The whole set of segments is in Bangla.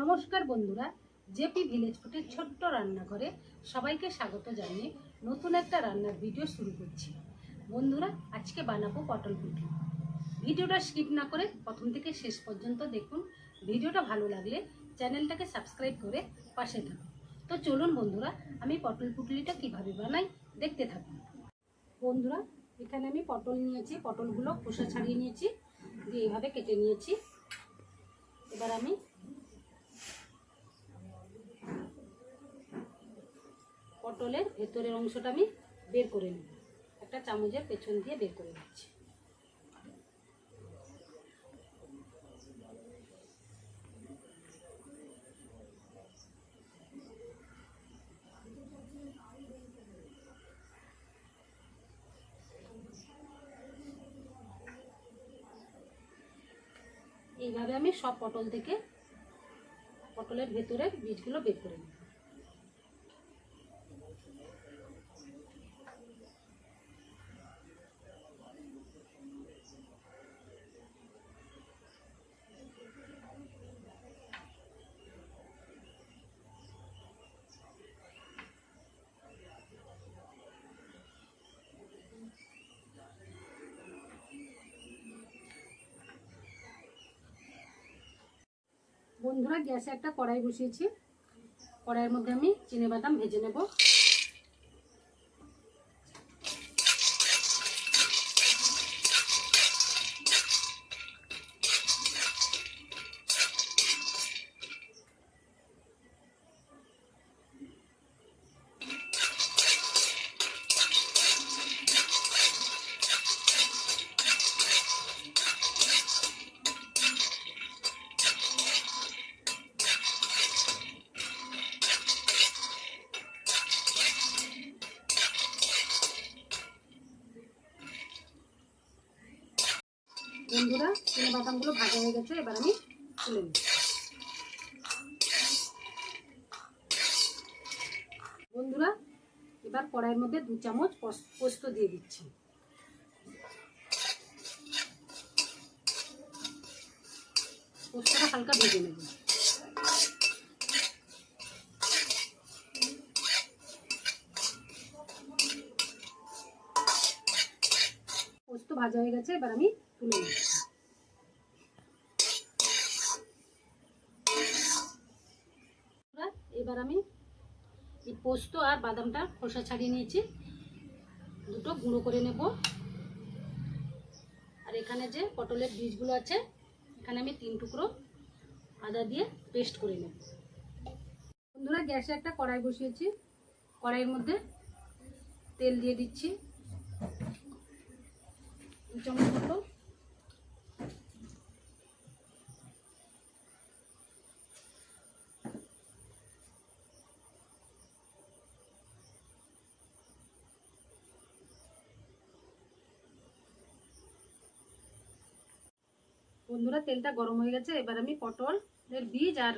নমস্কার বন্ধুরা, জেপি ভিলেজ ফুটের ছোট্ট রান্নাঘরে সবাইকে স্বাগত জানিয়ে নতুন একটা রান্নার ভিডিও শুরু করছি। বন্ধুরা, আজকে বানাবো পটল পুটলি ভিডিওটা স্কিপ না করে প্রথম থেকে শেষ পর্যন্ত দেখুন। ভিডিওটা ভালো লাগলে চ্যানেলটাকে সাবস্ক্রাইব করে পাশে থাকুন। তো চলুন বন্ধুরা, আমি পটল পুটলিটা কীভাবে বানাই দেখতে থাকুন। বন্ধুরা, এখানে আমি পটল নিয়েছি, পটলগুলো খোসা ছাড়িয়ে নিয়েছি, দিয়ে এইভাবে কেটে নিয়েছি। এবার আমি পটলের ভেতরের অংশটা আমি বের করে নেব। একটা চামচের পেছন দিয়ে বের করে নিচ্ছি। এইভাবে আমি সব পটল থেকে পটলের ভেতরের বীজগুলো বের করে নেব। বন্ধুরা গ্যাসে একটা কড়াই বসিয়েছি। কড়াইয়ের মধ্যে আমি চিনে বাদাম ভেজে নেব। বন্ধুরা চিনে বাদামগুলো ভাজা হয়ে গেছে, এবার আমি তুলে নিই বন্ধুরা, এবার কড়াইয়ের মধ্যে দু চামচ পস- পোস্ত দিয়ে দিচ্ছি। পোস্তটা হালকা ভেজে নেব। পোস্ত ভাজা হয়ে গেছে, এবার আমি তুলে নিচ্ছি বন্ধুরা, এবার আমি এই পোস্ত আর বাদামটা খোসা ছাড়িয়ে নিয়েছি। দুটো গুঁড়ো করে নেব। আর এখানে যে পটলের বীজগুলো আছে, এখানে আমি তিন টুকরো আদা দিয়ে পেস্ট করে নেব। বন্ধুরা, গ্যাসে একটা কড়াই বসিয়েছি। কড়াইয়ের মধ্যে তেল দিয়ে দিচ্ছি দু চামচ মতো বন্ধুরা, তেলটা গরম হয়ে গেছে এবার আমি পটলের বীজ আর।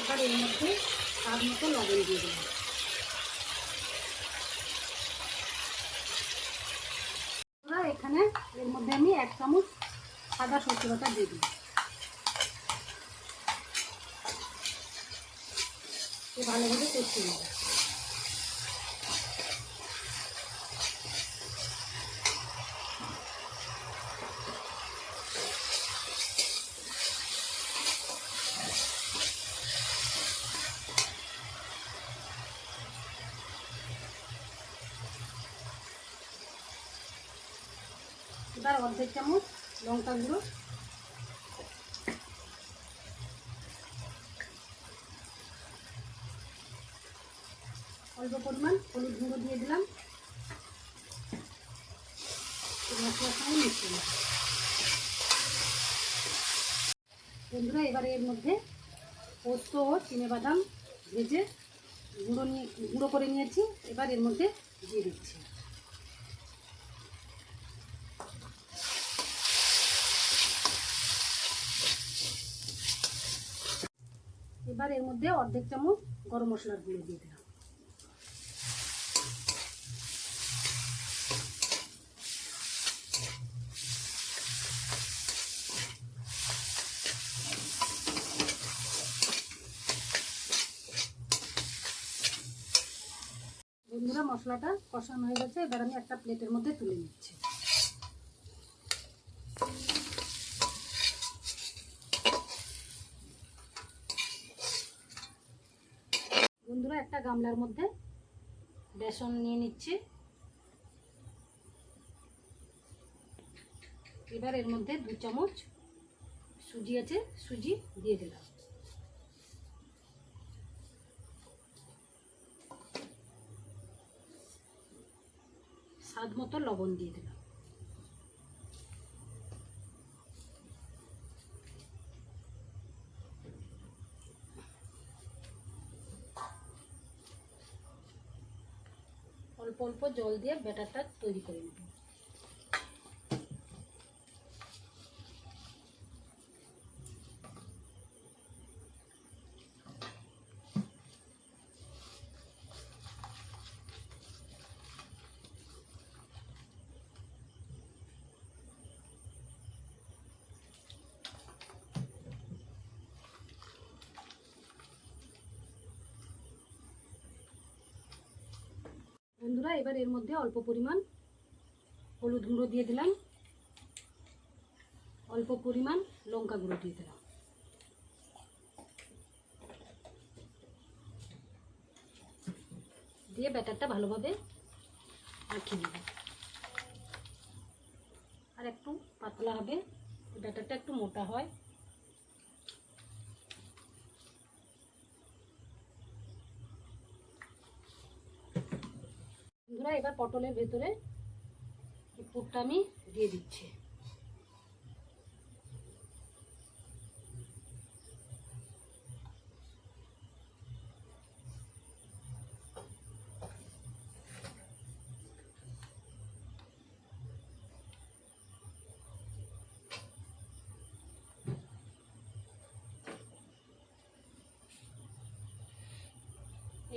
এবার এর মধ্যে তার মতো লবণ দিয়ে দেবো এবার এখানে এর মধ্যে আমি এক চামচ সাদা সর্ষে বাটা দিয়ে দিই ভালোভাবে কষিয়ে নেব। এবার অর্ধেক চামচ লঙ্কা গুঁড়ো। অল্প পরিমাণ হলুদ গুঁড়ো দিয়ে দিলাম। বন্ধুরা, এবারে এর মধ্যে পোস্ত ও চিনেবাদাম ভেজে গুঁড়ো নিয়ে গুঁড়ো করে নিয়েছি। এবার এর মধ্যে দিয়ে দিচ্ছি। এবার এর মধ্যে অর্ধেক চামচ গরম মশলার গুঁড়ো দিয়ে দিলাম। বন্ধুরা, মশলাটা কষানো হয়ে গেছে। এবার আমি একটা প্লেটের মধ্যে তুলে নিচ্ছি বন্ধুরা একটা গামলার মধ্যে বেসন নিয়ে নিচ্ছি। এবার এর মধ্যে দু চামচ সুজি আছে, সুজি দিয়ে দিলাম। স্বাদ মতো লবণ দিয়ে দিলাম। অল্প জল দিয়ে ব্যাটারটা তৈরি করে নেব। বন্ধুরা এবার এর মধ্যে অল্প পরিমাণ হলুদ গুঁড়ো দিয়ে দিলাম। অল্প পরিমাণ লঙ্কা গুঁড়ো দিয়ে দিলাম। দিয়ে ব্যাটারটা ভালোভাবে মাখিয়ে নেব। আর একটু পাতলা হবে, ব্যাটারটা একটু মোটা হয়। বন্ধুরা এবার পটলের ভেতরে পুরটা আমি দিয়ে দিচ্ছি।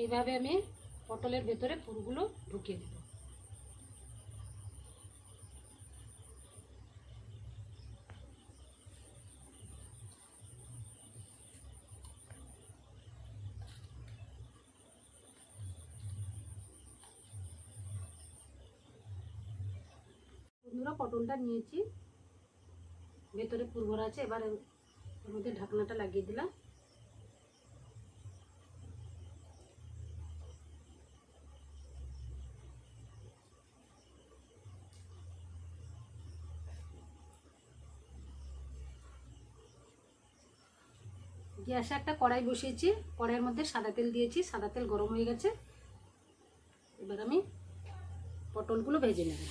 এইভাবে আমি পটলের ভেতরে পুরগুলো ঢুকিয়ে দেব। পটলটা নিয়েছি। ভেতরে পুরভরা আছে, এবার ওর মধ্যে ঢাকনাটা লাগিয়ে দিলাম। গ্যাসে একটা কড়াই বসিয়েছি, কড়াইয়ের মধ্যে সাদা তেল দিয়েছি, সাদা তেল গরম হয়ে গেছে। এবার আমি পটলগুলো ভেজে নেব।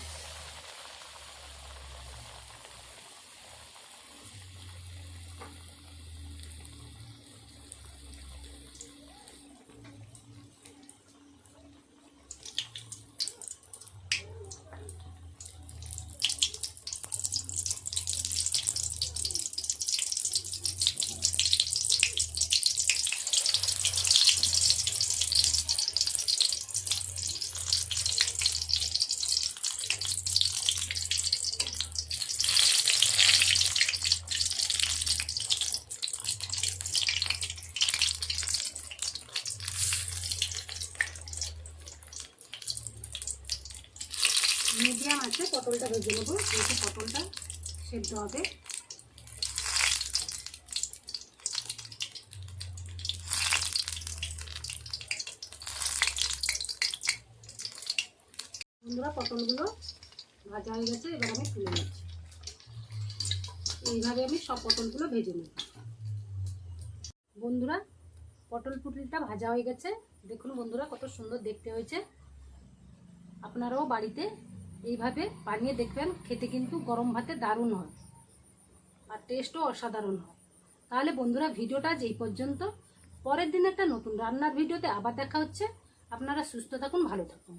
মিডিয়াম আছে, পটলটা ভেজে নেব। যেহেতু পটলটা সেদ্ধ হবে। বন্ধুরা, পটলগুলো ভাজা হয়ে গেছে, এবার আমি তুলে নিচ্ছি। এইভাবে আমি সব পটলগুলো ভেজে নেব। বন্ধুরা, পটল পুটলিটা ভাজা হয়ে গেছে। দেখুন বন্ধুরা, কত সুন্দর দেখতে হয়েছে। আপনারাও বাড়িতে এইভাবে বানিয়ে দেখবেন, খেতে কিন্তু গরম ভাতে দারুণ হয় আর টেস্টও অসাধারণ হয়। তাহলে বন্ধুরা, ভিডিওটা যেই পর্যন্ত। পরের দিন একটা নতুন রান্নার ভিডিওতে আবার দেখা হচ্ছে। আপনারা সুস্থ থাকুন, ভালো থাকুন।